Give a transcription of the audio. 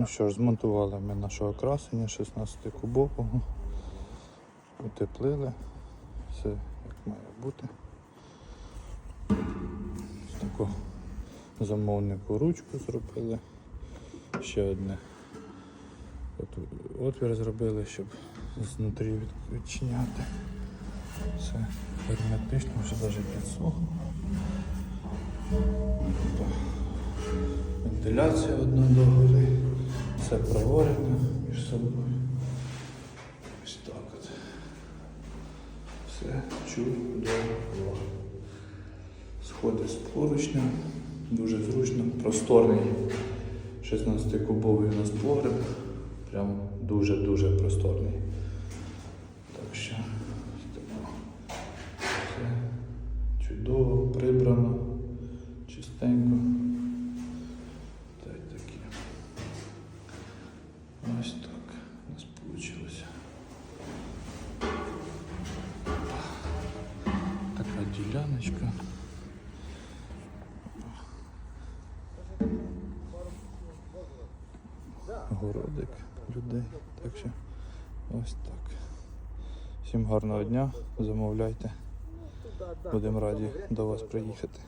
Ну що ж, змонтували ми нашого красення 16-кубового. Утеплили. Все як має бути. Таку замовнику ручку зробили. Ще одне. От, отвір зробили, щоб знутрі від- відчиняти. Все герметично, вже навіть підсохло. Вентиляція одна догори. Все проварено між собою. Ось так от. Все чудово. Сходи з поручня. Дуже зручно, просторний. 16-кубовий у нас погреб. Прям дуже-дуже просторний. Так що все чудово, прибрано, чистенько. Ось так у нас вийшло. Така діляночка. Городик людей. Так що ось так. Всім гарного дня, замовляйте. Будемо раді до вас приїхати.